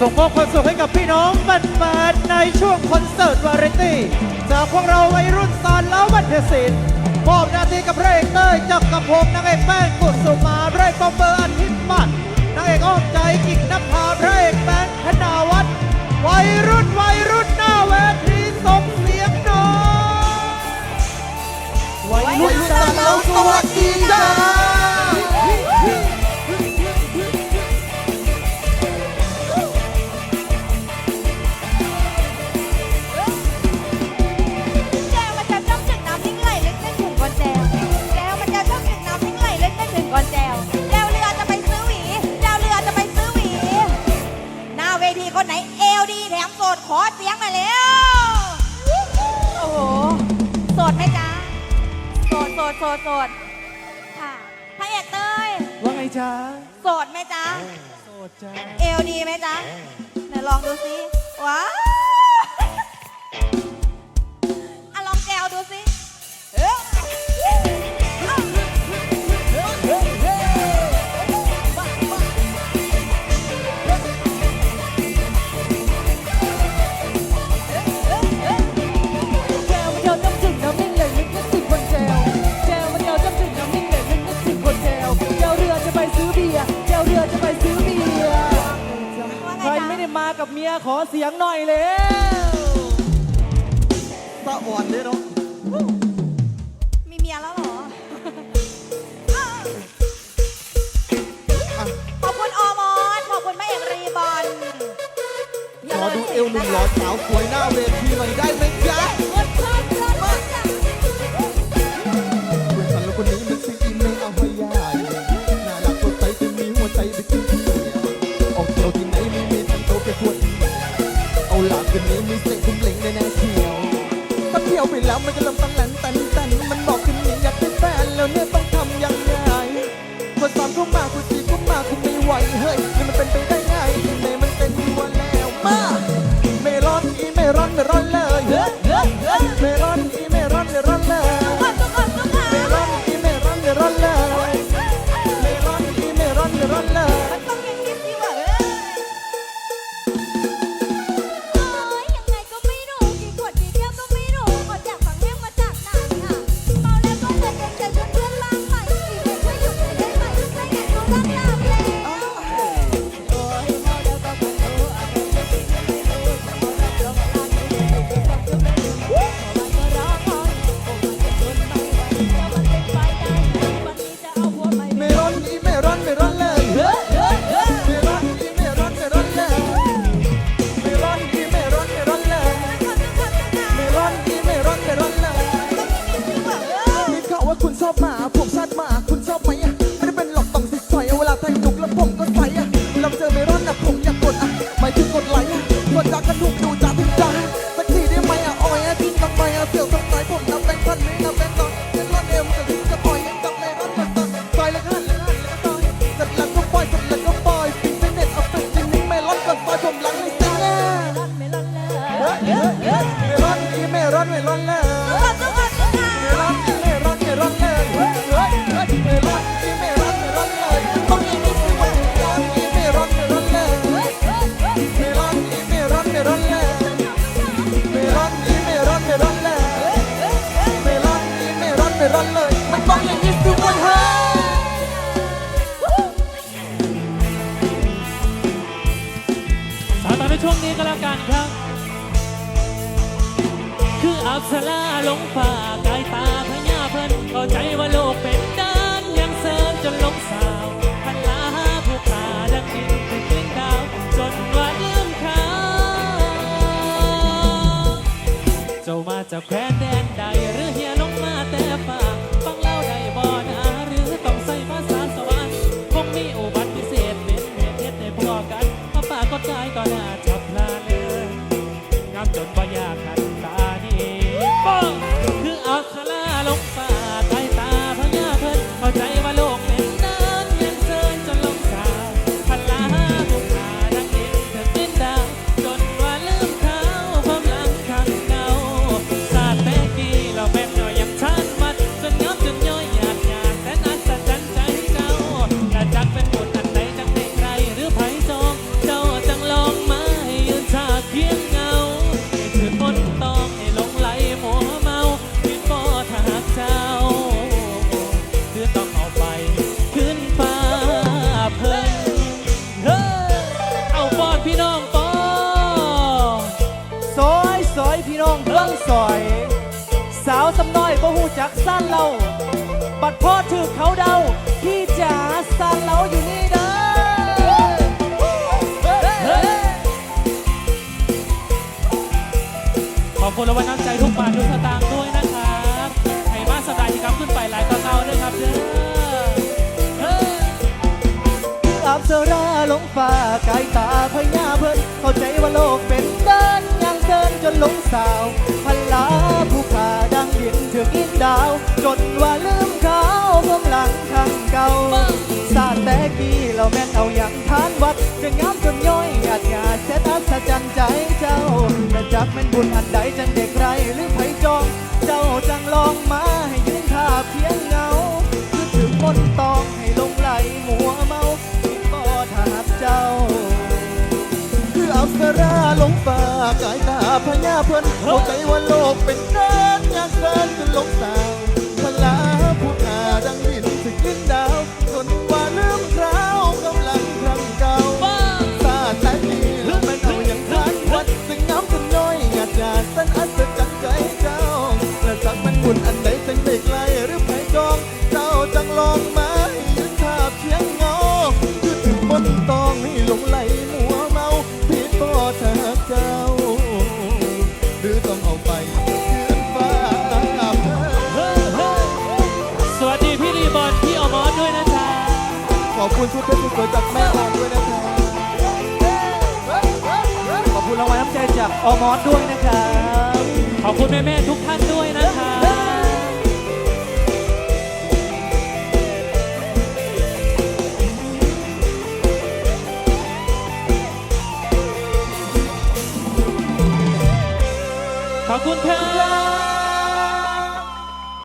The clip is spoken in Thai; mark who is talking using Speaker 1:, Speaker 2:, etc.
Speaker 1: ส่งมอบความสุขให้กับพี่น้องบันเปิดในช่วงคอนเสิร์ตวาไรตี้จากพวกเราวัยรุ่นสารแล้วบันเทศิลป์มอบนาทีกับพระเอกเต้ยจับกับผมนางเอกแป้งกุศมาเรย์อปอมเบอร์อันทิตบัตนางเอกอ้อมใจกิ่งนภาพระเอกแบงค์ธนาวัฒน์วัยรุ่นวัยรุ่นหน้าเวทีส่งเสียงหน่อย
Speaker 2: วัยรุ่นสาร
Speaker 3: แล้วสวัสดีจ้า ขอเสียงมาเร็วโอ้โห โสดไหมจ๊ะ โสด โสด โสด โสด ค่ะ พระเอกเตย
Speaker 1: ว่าไงจ๊ะ
Speaker 3: โสดไหมจ๊ะ
Speaker 1: โสดจ้ะ
Speaker 3: เอวดีไหมจ๊ะไหนลองดูสิว้าอะลองแก
Speaker 4: วดูสิ ขอเสียงหน่อยเร็ว
Speaker 2: ตะอ่อนด้วยเนาะ
Speaker 3: มีเมียแล้วเหรอ ขอบคุณอมอสขอบคุณแม่เอกรีบอล
Speaker 2: ขอดูเอวหนุ่มหล่อสาวสวยหน้าเวทีหน่อยได้ไหมจ๊ะ ที่ยวไปแล้วมันก็ลำตั้งแหลนตันตันมันบอกขึ้นอย่างอยกเป็นแฟนแล้วเนี่ยต้องทำยังไงคนสามก็มา
Speaker 3: คนสี่ก็มาคุณไม่ไหวเฮ้
Speaker 2: ยมันเป็นไปได้ บสลาลง
Speaker 5: ฝ่ากายตาพญาเพิ่นเข้าใจว่าโลกเป็นด้านยังเสริมจนลงสาวพันลาผู้ขาดังดินถึงเล่ดาว จนว่าเรื่องขาเจ้ามาจากแคว้น ส
Speaker 4: อย สาวสำน้อยบ่หูจักสั้นเรา บัดพ่อถือเขาเดา พี่จ๋าสั้นเราอยู่นี่เด้อ
Speaker 5: ขอบคุณรางวัลน้ำใจทุกบาททุกสตางค์ด้วยนะครับให้มาสบายที่ครับขึ้นไปหลายกว่าเก่าด้วยครับเด้อเฮ้ย
Speaker 4: อับเสราลงฟ้ากายตาพญาเพิ่นเข้าใจว่าโลกเป็นเดินยังเดินจน หลงสาวพันลาผู้ขาดังดินถึงอินดาว จนว่าลืมเขาเบื้องหลังทางเก่าสาดแต่กี้เราแม่นเอาอย่างทานวัดจะงาว
Speaker 2: สราลงฟ้ากายตาพญาเพิ่นเข้าใจว่าโลกเป็นเดินยากเดินจนหลงตา คุณชุดเพชรสวยๆจากแม่ออนด้วยนะครับ
Speaker 4: ขอบคุณรางวัลน้ำใจจากอมอสด้วยนะครับ
Speaker 5: ขอบคุณแม่ๆทุกท่านด้วยนะครั